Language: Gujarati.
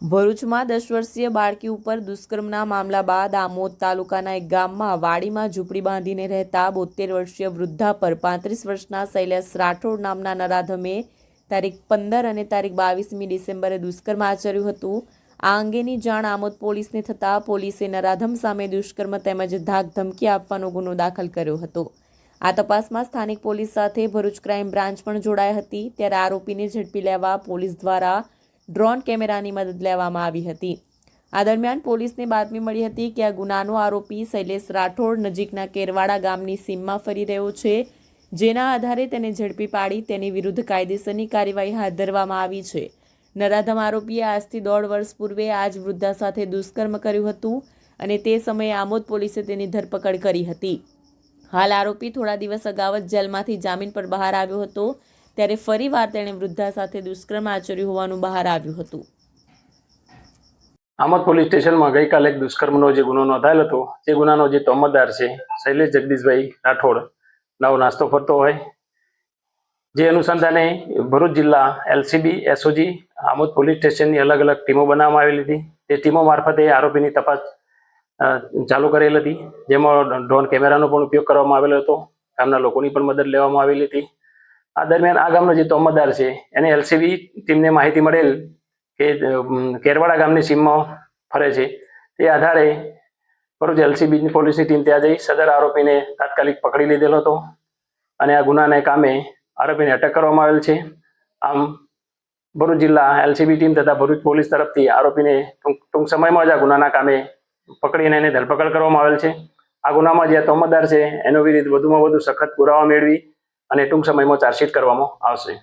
ભરૂચમાં દસ વર્ષીય બાળકી ઉપર દુષ્કર્મના મામલા બાદ આમોદ તાલુકાના એક ગામમાં વાડીમાં ઝૂંપડી બાંધીને રહેતા બોતેર વર્ષીય વૃદ્ધા પર પાંત્રીસ વર્ષના શૈલેષ રાઠોડ નામના નરાધમે તારીખ પંદર અને તારીખ બાવીસમી ડિસેમ્બરે દુષ્કર્મ આચર્યું હતું. આ અંગેની જાણ આમોદ પોલીસને થતાં પોલીસે નરાધમ સામે દુષ્કર્મ તેમજ ધાક ધમકી આપવાનો ગુનો દાખલ કર્યો હતો. આ તપાસમાં સ્થાનિક પોલીસ સાથે ભરૂચ ક્રાઇમ બ્રાન્ચ પણ જોડાઈ હતી. ત્યારે આરોપીને ઝડપી લેવા પોલીસ દ્વારા ડ્રોન કેમેરાની મદદ લેવામાં આવી હતી. આ દરમિયાન પોલીસને બાતમી મળી હતી કે આ ગુનાનો આરોપી શૈલેષ રાઠોડ નજીકના કેરવાડા ગામની સીમમાં ફરી રહ્યો છે. જેના આધારે તેને ઝડપી પાડી તેની વિરુદ્ધ કાયદેસરની કાર્યવાહી હાથ ધરવામાં આવી છે. નરાધમ આરોપીએ આજથી દોઢ વર્ષ પૂર્વે આ જ વૃદ્ધા સાથે દુષ્કર્મ કર્યું હતું અને તે સમયે આમોદ પોલીસે તેની ધરપકડ કરી હતી. હાલ આરોપી થોડા દિવસ અગાઉ જ જેલમાંથી જામીન પર બહાર આવ્યો હતો. ત્યારે ફરીવાર તેણે વૃદ્ધા સાથે દુષ્કર્મ આચર્યું હોવાનું બહાર આવ્યું હતું. આમોદ પોલીસ સ્ટેશનમાં ગઈકાલે એક દુષ્કર્મનો જે ગુનો નોંધાયેલ હતો, તે ગુનાનો જે તોમતદાર છે, શૈલેષ જગદીશભાઈ રાઠોડ નવો નાસ્તો ફરતો હોય. જે અનુસંધાને ભરૂચ જિલ્લા એલસીબી, એસઓજી, આમોદ પોલીસ સ્ટેશનની અલગ અલગ ટીમો બનાવવામાં આવેલી હતી. તે ટીમો મારફતે આરોપીની તપાસ ચાલુ કરેલ હતી, જેમાં ડ્રોન કેમેરાનો પણ ઉપયોગ કરવામાં આવેલો હતો. ગામના લોકોની પણ મદદ લેવામાં આવેલી હતી. આ દરમિયાન આ ગામનો જે તોમતદાર છે, એને એલસીબી ટીમને માહિતી મળેલ કે કેરવાડા ગામની સીમમાં ફરે છે. તે આધારે ભરૂચ એલસીબીની પોલીસની ટીમ ત્યાં જઈ સદર આરોપીને તાત્કાલિક પકડી લીધેલો હતો અને આ ગુનાને કામે આરોપીને અટક કરવામાં આવેલ છે. આમ, ભરૂચ જિલ્લા એલસીબી ટીમ તથા ભરૂચ પોલીસ તરફથી આરોપીને ટૂંક ટૂંક સમયમાં જ આ ગુનાના કામે પકડીને એને ધરપકડ કરવામાં આવેલ છે. આ ગુનામાં જે તોમતદાર છે, એનો વિરુદ્ધ વધુમાં વધુ સખત પુરાવા મેળવી અને ટૂંક સમયમાં ચાર્જશીટ કરવામાં આવશે.